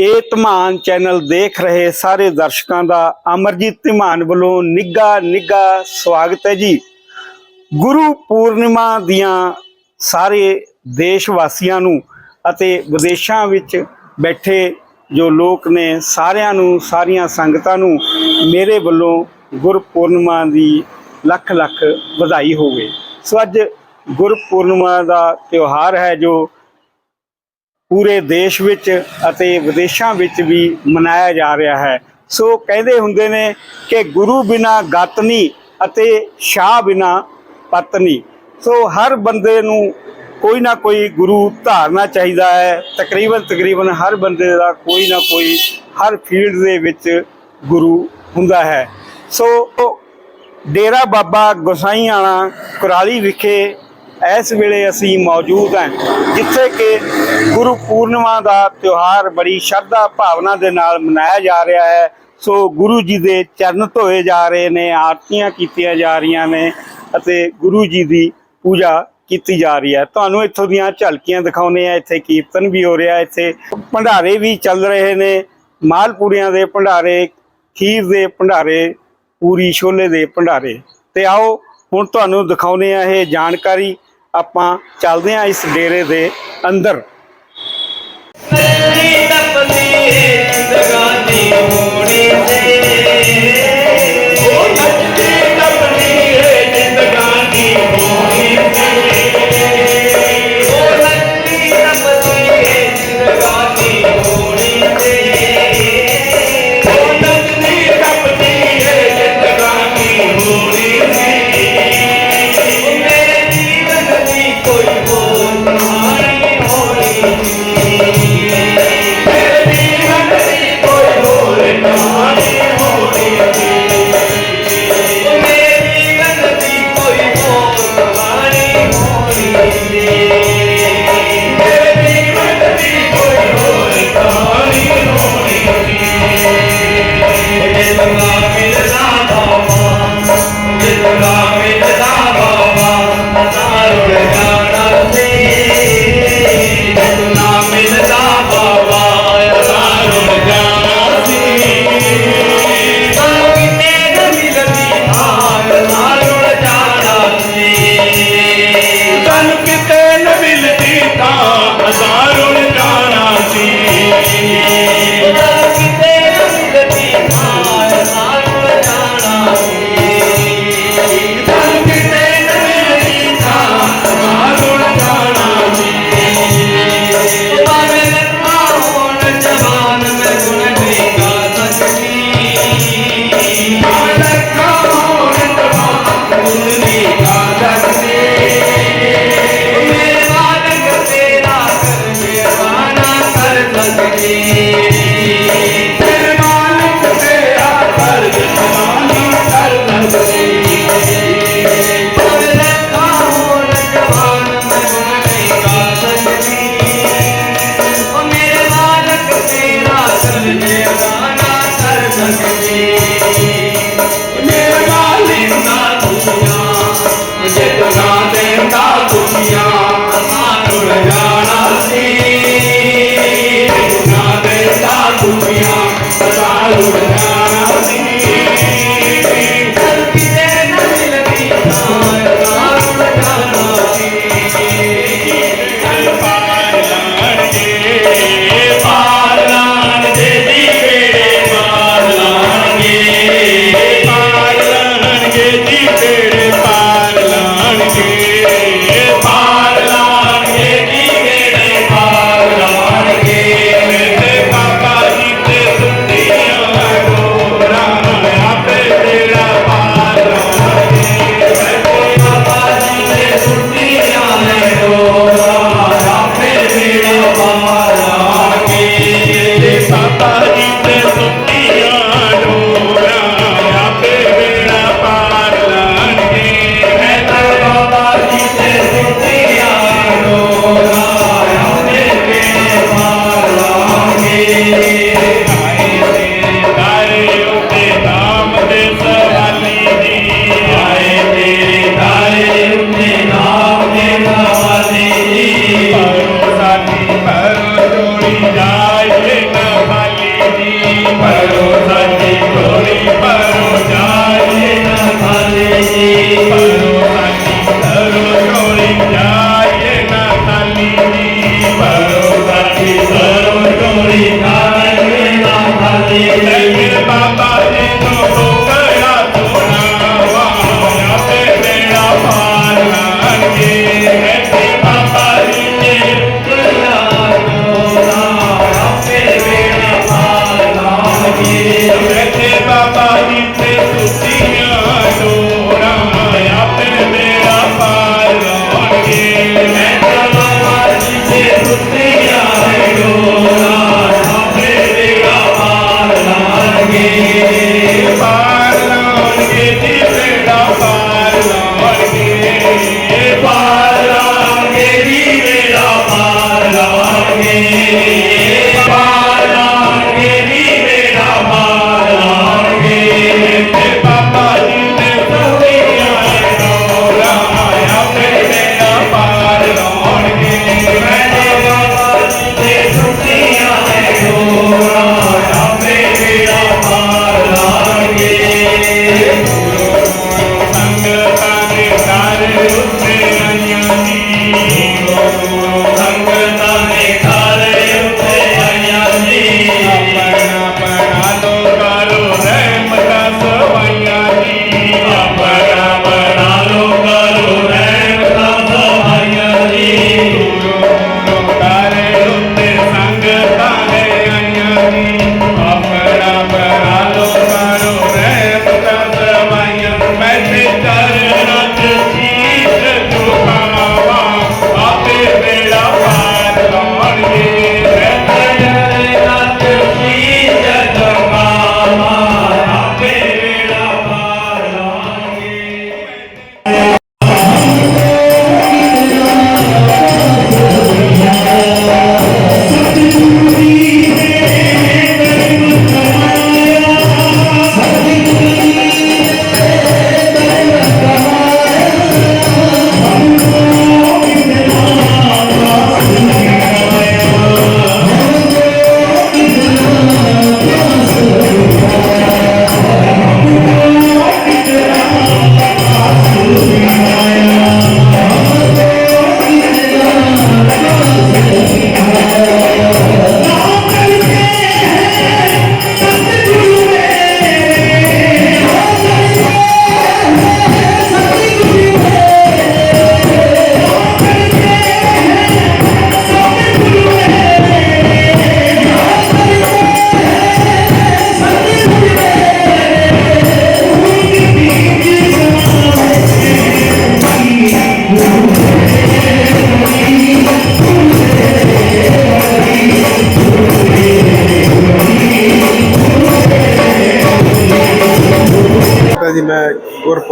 ਇਹ ਧਮਾਨ ਚੈਨਲ ਦੇਖ ਰਹੇ ਸਾਰੇ ਦਰਸ਼ਕਾਂ ਦਾ ਅਮਰਜੀਤ ਧਮਾਨ ਵੱਲੋਂ ਨਿੱਘਾ ਨਿੱਘਾ ਸਵਾਗਤ ਹੈ ਜੀ। ਗੁਰੂ ਪੂਰਨਿਮਾ ਦੀਆਂ ਸਾਰੇ ਦੇਸ਼ ਵਾਸੀਆਂ ਨੂੰ ਅਤੇ ਵਿਦੇਸ਼ਾਂ ਵਿੱਚ ਬੈਠੇ ਜੋ ਲੋਕ ਨੇ ਸਾਰਿਆਂ ਨੂੰ, ਸਾਰੀਆਂ ਸੰਗਤਾਂ ਨੂੰ ਮੇਰੇ ਵੱਲੋਂ ਗੁਰਪੂਰਨਿਮਾ ਦੀ ਲੱਖ ਲੱਖ ਵਧਾਈ ਹੋਵੇ। ਸੋ ਅੱਜ ਗੁਰਪੂਰਨਿਮਾ ਦਾ ਤਿਉਹਾਰ ਹੈ ਜੋ ਪੂਰੇ ਦੇਸ਼ ਵਿੱਚ ਅਤੇ ਵਿਦੇਸ਼ਾਂ ਵਿੱਚ ਵੀ ਮਨਾਇਆ ਜਾ ਰਿਹਾ ਹੈ। ਸੋ ਕਹਿੰਦੇ ਹੁੰਦੇ ਨੇ ਕਿ ਗੁਰੂ ਬਿਨਾ ਗਤ ਅਤੇ ਸ਼ਾਹ ਬਿਨਾ ਪਤਨੀ ਸੋ ਹਰ ਬੰਦੇ ਨੂੰ ਕੋਈ ਨਾ ਕੋਈ ਗੁਰੂ ਧਾਰਨਾ ਚਾਹੀਦਾ ਹੈ। ਤਕਰੀਬਨ ਤਕਰੀਬਨ ਹਰ ਬੰਦੇ ਦਾ ਕੋਈ ਨਾ ਕੋਈ ਹਰ ਫੀਲਡ ਦੇ ਵਿੱਚ ਗੁਰੂ ਹੁੰਦਾ ਹੈ। ਸੋ ਡੇਰਾ ਬਾਬਾ ਗੋਸਾਈਆਣਾ ਕੁਰਾਲੀ ਵਿਖੇ ਇਸ ਵੇਲੇ ਅਸੀਂ ਮੌਜੂਦ ਹਾਂ ਜਿੱਥੇ ਕਿ ਗੁਰੂ ਪੂਰਨਿਮਾ ਦਾ ਤਿਉਹਾਰ ਬੜੀ ਸ਼ਰਧਾ ਭਾਵਨਾ ਦੇ ਨਾਲ ਮਨਾਇਆ ਜਾ ਰਿਹਾ ਹੈ। ਸੋ ਗੁਰੂ ਜੀ ਦੇ ਚਰਨ ਧੋਏ ਜਾ ਰਹੇ ਨੇ, ਆਰਤੀਆਂ ਕੀਤੀਆਂ ਜਾ ਰਹੀਆਂ ਨੇ ਅਤੇ ਗੁਰੂ ਜੀ ਦੀ ਪੂਜਾ ਕੀਤੀ ਜਾ ਰਹੀ ਹੈ। ਤੁਹਾਨੂੰ ਇੱਥੋਂ ਦੀਆਂ ਝਲਕੀਆਂ ਦਿਖਾਉਨੇ ਆ ਇੱਥੇ ਕੀਰਤਨ ਵੀ ਹੋ ਰਿਹਾ ਇੱਥੇ ਭੰਡਾਰੇ ਵੀ ਚੱਲ ਰਹੇ ਨੇ। ਮਾਲਪੂੜੀਆਂ ਦੇ ਭੰਡਾਰੇ, ਖੀਰ ਦੇ ਭੰਡਾਰੇ, ਪੂਰੀ ਛੋਲੇ ਦੇ ਭੰਡਾਰੇ। ਤੇ ਆਓ ਹੁਣ ਤੁਹਾਨੂੰ ਦਿਖਾਉਨੇ ਆ ਇਹ ਜਾਣਕਾਰੀ। ਆਪਾਂ ਚੱਲਦੇ ਹਾਂ ਇਸ ਡੇਰੇ ਦੇ ਅੰਦਰ। ਨੱਚੀ ਟੱਪਦੀ ਜ਼ਿੰਦਗਾਨੀ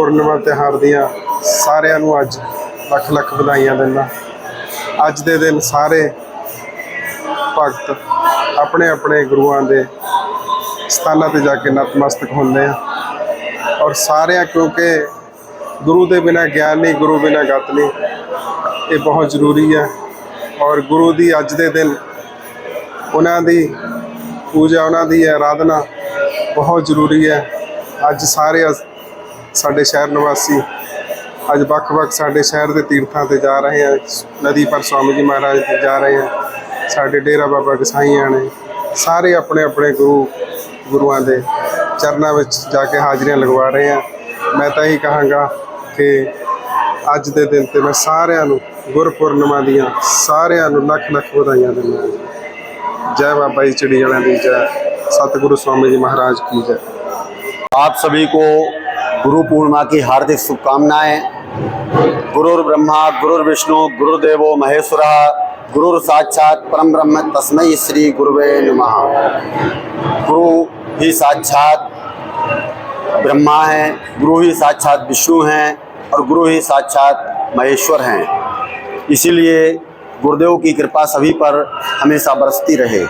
ਗੁਰਪੁਰਨਿਮਾ ਤਿਉਹਾਰ ਦੀਆਂ ਸਾਰਿਆਂ ਨੂੰ ਅੱਜ ਲੱਖ ਲੱਖ ਵਧਾਈਆਂ ਦਿੰਦਾ। ਅੱਜ ਦੇ ਦਿਨ ਸਾਰੇ ਭਗਤ ਆਪਣੇ ਆਪਣੇ ਗੁਰੂਆਂ ਦੇ ਸਥਾਨਾਂ ਤੇ ਜਾ ਕੇ ਨਤਮਸਤਕ ਹੁੰਦੇ ਆ। ਔਰ ਸਾਰਿਆਂ ਕਿਉਂਕਿ ਗੁਰੂ ਦੇ ਬਿਨਾ ਗਿਆਨ ਨਹੀਂ, ਗੁਰੂ ਬਿਨਾ ਗਤ ਨਹੀਂ, ਇਹ ਬਹੁਤ ਜ਼ਰੂਰੀ ਹੈ ਔਰ ਗੁਰੂ ਦੀ ਅੱਜ ਦੇ ਦਿਨ ਉਹਨਾਂ ਦੀ ਪੂਜਾ, ਉਹਨਾਂ ਦੀ ਆਰਾਧਨਾ ਬਹੁਤ ਜ਼ਰੂਰੀ ਹੈ। ਅੱਜ ਸਾਰੇ ਅਸ- ਸਾਡੇ ਸ਼ਹਿਰ ਨਿਵਾਸੀ ਅੱਜ ਵੱਖ-ਵੱਖ ਸਾਡੇ ਸ਼ਹਿਰ ਦੇ ਤੀਰਥਾਂ ਤੇ ਜਾ ਰਹੇ ਆ। ਨਦੀ ਪਰ ਸਵਾਮੀ ਜੀ ਮਹਾਰਾਜ ਤੇ ਜਾ ਰਹੇ ਆ। ਸਾਡੇ ਡੇਰਾ ਬਾਬਾ ਗਸਾਈਆਂ ਨੇ, ਸਾਰੇ ਆਪਣੇ ਆਪਣੇ ਗੁਰੂ, ਗੁਰੂਆਂ ਦੇ ਚਰਨਾਂ ਵਿੱਚ ਜਾ ਕੇ ਹਾਜ਼ਰੀਆਂ ਲਗਵਾ ਰਹੇ ਆ। ਮੈਂ ਤਾਂ ਇਹ ਕਹਾਂਗਾ ਕਿ ਅੱਜ ਦੇ ਦਿਨ ਤੇ ਮੈਂ ਸਾਰਿਆਂ ਨੂੰ ਗੁਰਪੁਰਨਮਾ ਦੀਆਂ ਸਾਰਿਆਂ ਨੂੰ ਲੱਖ ਲੱਖ ਵਧਾਈਆਂ ਦਿੰਦਾ ਜੈ ਬਾਬਾ ਜੀ, ਚੜੀ ਵਾਲਿਆਂ ਦੀ ਜੈ। ਸਤਿਗੁਰੂ ਸਵਾਮੀ ਜੀ ਮਹਾਰਾਜ ਕੀ ਜੈ। ਆਪ ਸਭੀ ਕੋ गुरु पूर्णिमा की हार्दिक शुभकामनाएँ। गुरुर् ब्रह्मा गुरुर्विष्णु गुरुदेवो महेश्वरा, गुरुर साक्षात परम ब्रह्म तस्मै श्री गुरुवे नमः। गुरु ही साक्षात ब्रह्मा हैं, गुरु ही साक्षात विष्णु हैं और गुरु ही साक्षात महेश्वर हैं। इसीलिए गुरुदेव की कृपा सभी पर हमेशा बरसती रहे।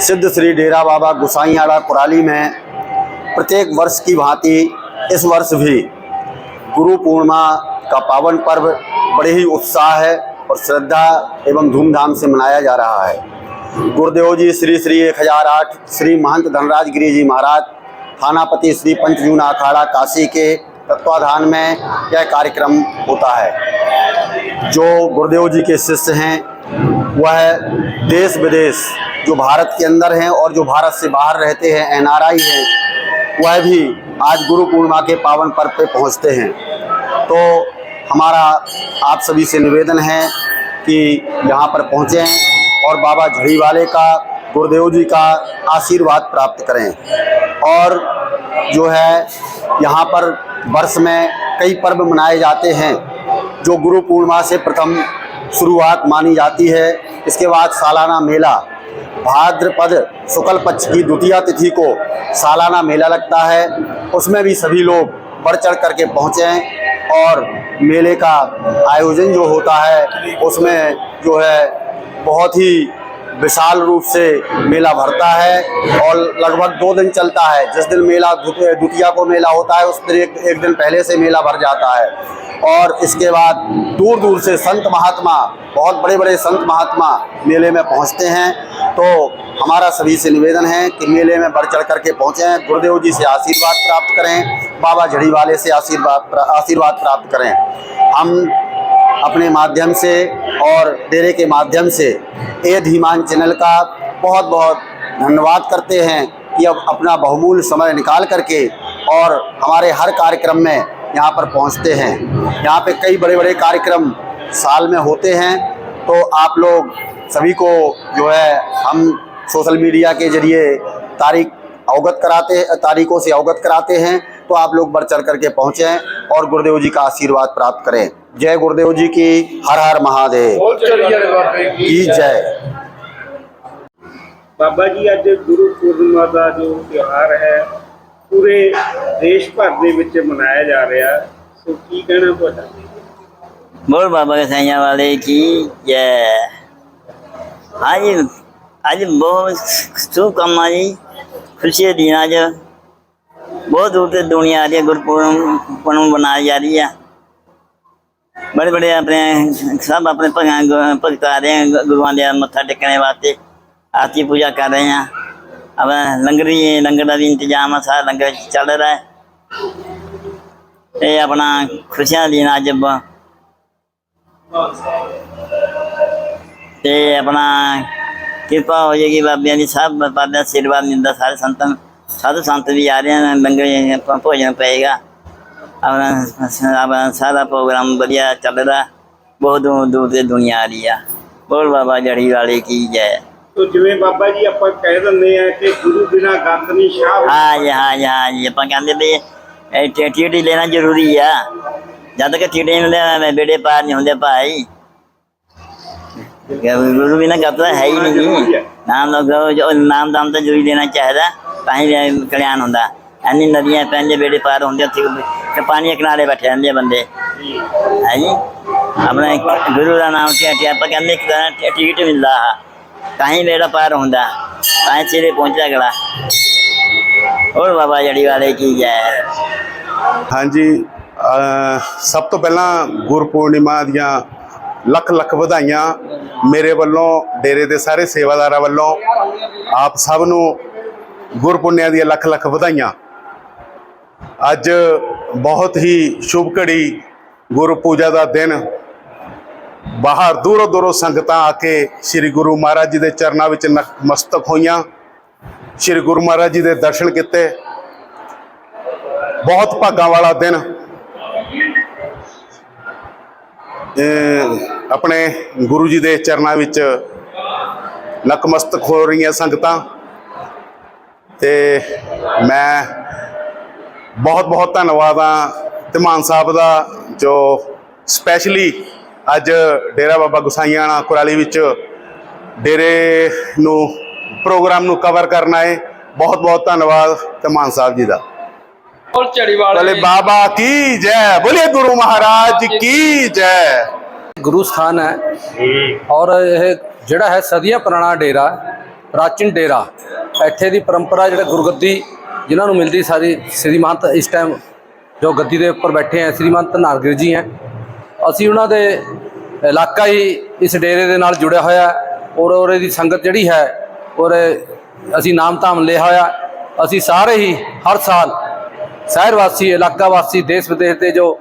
सिद्ध श्री डेरा बाबा गुसाईआड़ा कुराली में प्रत्येक वर्ष की भांति इस वर्ष भी गुरु पूर्णिमा का पावन पर्व बड़े ही उत्साह है और श्रद्धा एवं धूमधाम से मनाया जा रहा है। गुरुदेव जी श्री श्री एक हज़ार आठ, श्री महंत धनराज गिरी जी महाराज, थानापति श्री पंचजून अखाड़ा, काशी के तत्वाधान में यह कार्यक्रम होता है। जो गुरुदेव जी के शिष्य हैं, वह देश विदेश जो भारत के अंदर हैं और जो भारत से बाहर रहते हैं एनआरआई हैं, वह भी आज गुरु पूर्णिमा के पावन पर्व पे पहुँचते हैं। तो हमारा आप सभी से निवेदन है कि यहाँ पर पहुँचें और बाबा झड़ी वाले का, गुरुदेव जी का आशीर्वाद प्राप्त करें। और जो है, यहाँ पर वर्ष में कई पर्व मनाए जाते हैं, जो गुरु पूर्णिमा से प्रथम शुरुआत मानी जाती है। इसके बाद सालाना मेला भाद्रपद शुक्ल पक्ष की द्वितीय तिथि को सालाना मेला लगता है। उसमें भी सभी लोग बढ़ चढ़ करके पहुँचें और मेले का आयोजन जो होता है, उसमें जो है बहुत ही विशाल रूप से मेला भरता है और लगभग दो दिन चलता है। जिस दिन मेला द्वितीय को मेला होता है उस दिन एक, एक दिन पहले से मेला भर जाता है। और इसके बाद दूर दूर से संत महात्मा बहुत बड़े बड़े संत महात्मा मेले में पहुँचते हैं। तो हमारा सभी से निवेदन है कि मेले में बढ़ चढ़ करके पहुँचें गुरुदेव जी से आशीर्वाद प्राप्त करें बाबा झड़ी वाले से आशीर्वाद आशीर्वाद प्राप्त करें। हम अपने माध्यम से और डेरे के माध्यम से ए धीमान चैनल का बहुत बहुत धन्यवाद करते हैं कि अब अपना बहुमूल्य समय निकाल करके और हमारे हर कार्यक्रम में यहाँ पर पहुँचते हैं। यहाँ पे कई बड़े बड़े कार्यक्रम साल में होते हैं। तो आप लोग सभी को जो है हम सोशल मीडिया के ज़रिए तारीख अवगत कराते तारीखों से अवगत कराते हैं। तो आप लोग बढ़ चढ़ करके पहुँचें और गुरुदेव जी का आशीर्वाद प्राप्त करें। जय गुरुदेव जी की हर हर महादेव। की जय। बाबा जी आज गुरु पूर्णिमा का जो त्यौहार है पूरे देश भर के मनाया जा रहा सो तो की कहना पड़ा बोल बाबा के वाले की जय। आज आज बहुत शुभ काम जी। खुशी दिन आज। बहुत दूर से दुनिया आ रही है गुरु पूर्णिमा मनाई जा रही है। बड़े बड़े अपने सब अपने भगत आ रहे हैं गुरुआ दे मत्था टेकने वास्ते, आरती पूजा कर रहे हैं। अब लंगर ही, लंगर का भी इंतज़ाम है, सारा लंगर चल रहा है। ये अपना खुशियाँ दिन अज ते अपना कृपा हो जाएगी बाबिया की सब पाद आशीर्वाद मिलता सारे संतन, साधु संत भी आ रहे हैं, लंगर भोजन पेगा ਆਪਣਾ ਆਪਣਾ ਸਾਰਾ ਪ੍ਰੋਗਰਾਮ ਵਧੀਆ ਚੱਲ ਰਿਹਾ। ਬਹੁਤ ਦੂਰ ਦੂਰ ਤੇ ਦੁਨੀਆ ਆ ਰਹੀ ਆ। ਬੋਲ ਬਾਬਾ ਜੜੀ ਵਾਲੇ ਕੀ ਜੈ। ਜਿਵੇਂ ਬਾਬਾ ਜੀ ਆਪਾਂ ਕਹਿ ਦਿੰਦੇ ਆ ਕਿ ਗੁਰੂ ਬਿਨਾ ਗੰਤ ਨਹੀਂ ਸ਼ਾਹ ਹਾਂ ਜੀ ਹਾਂ ਜੀ ਹਾਂ ਜੀ ਆਪਾਂ ਕਹਿੰਦੇ ਵੀ ਇਹ ਟੀਟੀ ਲੈਣਾ ਜ਼ਰੂਰੀ ਆ। ਜਦ ਤੱਕ ਟੀਟੀ ਨਹੀਂ ਲੈਣਾ ਬੇੜੇ ਪਾਰ ਨਹੀਂ ਹੁੰਦੇ ਭਾਈ। ਗੁਰੂ ਬਿਨਾ ਗੱਤ ਹੈ ਹੀ ਨਹੀਂ। ਨਾਮ ਲਗਾਓ ਜੋ ਨਾਮ ਦਾਮ ਤਾਂ ਜ਼ਰੂਰੀ ਦੇਣਾ ਚਾਹੀਦਾ ਤਾਂ ਹੀ ਇਹ ਕਲਿਆਣ ਹੁੰਦਾ। ਐਨੀ ਨਦੀਆਂ ਪੈਂਦੇ ਬੇੜੇ ਪਾਰ ਹੁੰਦੇ ਉੱਥੇ ਤੇ ਪਾਣੀ ਦੇ ਕਿਨਾਰੇ ਬੈਠੇ ਰਹਿੰਦੇ ਆ ਬੰਦੇ। ਹੈ ਜੀ? ਆਪਣਾ ਇੱਕ ਗੁਰੂ ਦਾ ਨਾਮ ਤੇ ਤੇ ਆਪਾਂ ਕਹਿੰਦੇ ਇੱਕ ਤਰ੍ਹਾਂ ਟਿਕਟ ਮਿਲਦਾ ਆ। ਤਾਂ ਹੀ ਬੇੜਾ ਪਾਰ ਹੁੰਦਾ। ਤਾਂ ਹੀ ਸਿਰੇ ਪਹੁੰਚਿਆ ਗਲਾ ਹੋਰ ਬਾਬਾ ਜੜੀ ਵਾਲੇ ਕੀ ਜੈ ਹਾਂਜੀ ਸਭ ਤੋਂ ਪਹਿਲਾਂ ਗੁਰਪੂਰਨਿਮਾ ਦੀਆਂ ਲੱਖ ਲੱਖ ਵਧਾਈਆਂ ਮੇਰੇ ਵੱਲੋਂ, ਡੇਰੇ ਦੇ ਸਾਰੇ ਸੇਵਾਦਾਰਾਂ ਵੱਲੋਂ, ਆਪ ਸਭ ਨੂੰ ਗੁਰਪੁੰਨਿਆ ਦੀਆਂ ਲੱਖ ਲੱਖ ਵਧਾਈਆਂ। ਅੱਜ ਬਹੁਤ ਹੀ ਸ਼ੁਭ ਘੜੀ ਗੁਰੂ ਪੂਜਾ ਦਾ ਦਿਨ। ਬਾਹਰ ਦੂਰੋਂ ਦੂਰੋਂ ਸੰਗਤਾਂ ਆ ਕੇ ਸ੍ਰੀ ਗੁਰੂ ਮਹਾਰਾਜ ਜੀ ਦੇ ਚਰਨਾਂ ਵਿੱਚ ਨਤਮਸਤਕ ਹੋਈਆਂ। ਸ੍ਰੀ ਗੁਰੂ ਮਹਾਰਾਜ ਜੀ ਦੇ ਦਰਸ਼ਨ ਕੀਤੇ। ਬਹੁਤ ਭਾਗਾਂ ਵਾਲਾ ਦਿਨ। ਆਪਣੇ ਗੁਰੂ ਜੀ ਦੇ ਚਰਨਾਂ ਵਿੱਚ ਨਕਮਸਤਕ ਹੋ ਰਹੀਆਂ ਸੰਗਤਾਂ। ਤੇ ਮੈਂ ਬਹੁਤ ਬਹੁਤ ਧੰਨਵਾਦ ਆ ਤੇ ਮਾਨ ਸਾਹਿਬ ਦਾ ਜੋ ਸਪੈਸ਼ਲੀ ਅੱਜ ਡੇਰਾ ਬਾਬਾ ਗੁਸਾਈਆਂ ਗੁਸਾਈਆਣਾ ਕੁਰਾਲੀ ਵਿੱਚ ਡੇਰੇ ਨੂੰ ਪ੍ਰੋਗਰਾਮ ਨੂੰ ਕਵਰ ਕਰਨਾ ਹੈ ਬਹੁਤ ਬਹੁਤ ਧੰਨਵਾਦ ਤੇ ਮਾਨ ਸਾਹਿਬ ਜੀ ਦਾ। ਔਰ ਚੜੀਵਾਲ ਬਲੇ ਬਾਬਾ ਕੀ ਜੈ? ਬੋਲੇ ਗੁਰੂ ਮਹਾਰਾਜ ਕੀ ਜੈ? ਗੁਰੂ ਸਥਾਨ ਹੈ ਔਰ ਇਹ ਜਿਹੜਾ ਹੈ ਸਦੀਆਂ ਪੁਰਾਣਾ ਡੇਰਾ ਪ੍ਰਾਚੀਨ ਡੇਰਾ। ਇੱਥੇ ਦੀ ਪਰੰਪਰਾ ਜਿਹੜਾ ਗੁਰਗੱਦੀ ਜਿਨ੍ਹਾਂ ਨੂੰ ਮਿਲਦੀ ਸਾਰੀ ਸ਼੍ਰੀਮੰਤ ਇਸ ਟਾਈਮ ਜੋ ਗੱਦੀ ਦੇ ਉੱਪਰ ਬੈਠੇ ਹੈ ਸ਼੍ਰੀਮੰਤ ਨਾਰਗਿਰ ਜੀ ਹੈ। ਅਸੀਂ ਉਹਨਾਂ ਦੇ ਇਲਾਕਾ ਹੀ ਇਸ ਡੇਰੇ ਦੇ ਨਾਲ ਜੁੜਿਆ ਹੋਇਆ ਔਰ ਉਹਦੇ ਦੀ ਸੰਗਤ ਜਿਹੜੀ ਹੈ, ਔਰ ਅਸੀਂ ਨਾਮ ਧਾਮ ਲਿਆ ਹੋਇਆ। ਅਸੀਂ ਸਾਰੇ ਹੀ ਹਰ ਸਾਲ ਸ਼ਹਿਰ ਵਾਸੀ, ਇਲਾਕਾ ਵਾਸੀ, ਦੇਸ਼ ਵਿਦੇਸ਼ ਦੇ ਜੋ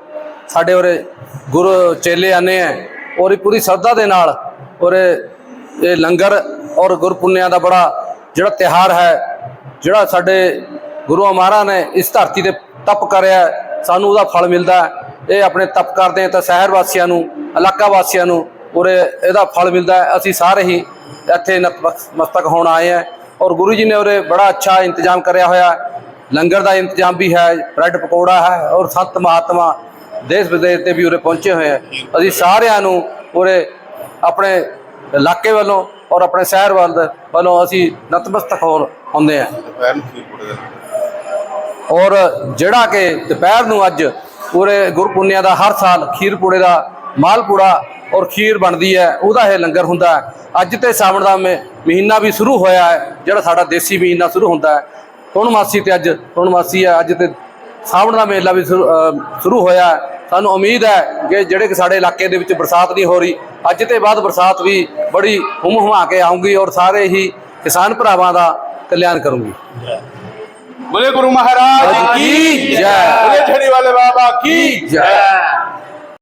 ਸਾਡੇ ਉਰੇ ਗੁਰੂ ਚੇਲੇ ਆਨੇ ਹੈ ਔਰ ਇਹ ਪੂਰੀ ਸ਼ਰਧਾ ਦੇ ਨਾਲ ਔਰ ਇਹ ਇਹ ਲੰਗਰ ਔਰ ਗੁਰਪੁੰਨਿਆਂ ਦਾ ਬੜਾ ਜਿਹੜਾ ਤਿਹਾਰ ਹੈ, ਜਿਹੜਾ ਸਾਡੇ ਗੁਰੂ ਮਹਾਰਾਜ ਨੇ ਇਸ ਧਰਤੀ ਤੇ ਤਪ ਕਰਿਆ, ਸਾਨੂੰ ਉਹਦਾ ਫਲ ਮਿਲਦਾ ਇਹ ਆਪਣੇ ਤਪ ਕਰਦੇ ਤਾਂ ਸ਼ਹਿਰ ਵਾਸੀਆਂ ਨੂੰ, ਇਲਾਕਾ ਵਾਸੀਆਂ ਨੂੰ ਉਰੇ ਇਹਦਾ ਫਲ ਮਿਲਦਾ ਅਸੀਂ ਸਾਰੇ ਹੀ ਇੱਥੇ ਨਤਮਸਤਕ ਹੋਣ ਆਏ ਹੈ ਔਰ ਗੁਰੂ ਜੀ ਨੇ ਉਰੇ ਬੜਾ ਅੱਛਾ ਇੰਤਜ਼ਾਮ ਕਰਿਆ ਹੋਇਆ ਲੰਗਰ ਦਾ ਇੰਤਜ਼ਾਮ ਵੀ ਹੈ, ਬ੍ਰੈਡ ਪਕੌੜਾ ਹੈ ਔਰ ਸੰਤ ਮਹਾਤਮਾ ਦੇਸ਼ ਵਿਦੇਸ਼ ਤੇ ਵੀ ਉਰੇ ਪਹੁੰਚੇ ਹੋਏ ਹੈ। ਅਸੀਂ ਸਾਰਿਆਂ ਨੂੰ ਉਰੇ ਆਪਣੇ ਇਲਾਕੇ ਵੱਲੋਂ ਔਰ ਆਪਣੇ ਸ਼ਹਿਰ ਵੱਲ ਵੱਲੋਂ ਅਸੀਂ ਨਤਮਸਤਕ ਹੋਣ ਆਉਂਦੇ ਹਾਂ। ਔਰ ਜਿਹੜਾ ਕਿ ਦੁਪਹਿਰ ਨੂੰ ਅੱਜ ਪੂਰੇ ਗੁਰਪੁੰਨਿਆ ਦਾ ਹਰ ਸਾਲ ਖੀਰਪੂੜੇ ਦਾ ਮਾਲਪੂੜਾ ਔਰ ਖੀਰ ਬਣਦੀ ਹੈ, ਉਹਦਾ ਇਹ ਲੰਗਰ ਹੁੰਦਾ ਹੈ। ਅੱਜ ਤੇ ਸਾਵਣ ਦਾ ਮਹੀਨਾ ਮਹੀਨਾ ਵੀ ਸ਼ੁਰੂ ਹੋਇਆ ਹੈ, ਜਿਹੜਾ ਸਾਡਾ ਦੇਸੀ ਮਹੀਨਾ ਸ਼ੁਰੂ ਹੁੰਦਾ ਹੈ। ਪੂਰਨਮਾਸੀ ਤੇ ਅੱਜ ਪੂਰਨਮਾਸੀ ਹੈ, ਅੱਜ ਤੇ ਸਾਵਣ ਦਾ ਮੇਲਾ ਵੀ ਸ਼ੁਰੂ ਸ਼ੁਰੂ ਹੋਇਆ ਸਾਨੂੰ ਉਮੀਦ ਹੈ ਕਿ ਜਿਹੜੇ ਕਿ ਸਾਡੇ ਇਲਾਕੇ ਦੇ ਵਿੱਚ ਬਰਸਾਤ ਨਹੀਂ ਹੋ ਰਹੀ, ਅੱਜ ਤੇ ਬਾਅਦ ਬਰਸਾਤ ਵੀ ਬੜੀ ਹੁਮ ਹੁਮਾ ਕੇ ਆਉਂਗੀ ਔਰ ਸਾਰੇ ਹੀ ਕਿਸਾਨ ਭਰਾਵਾਂ ਦਾ ਕਲਿਆਣ ਕਰੂੰਗੀ। बोले गुरु महाराज की जय। बोले छड़ी वाले बाबा की ਜੈ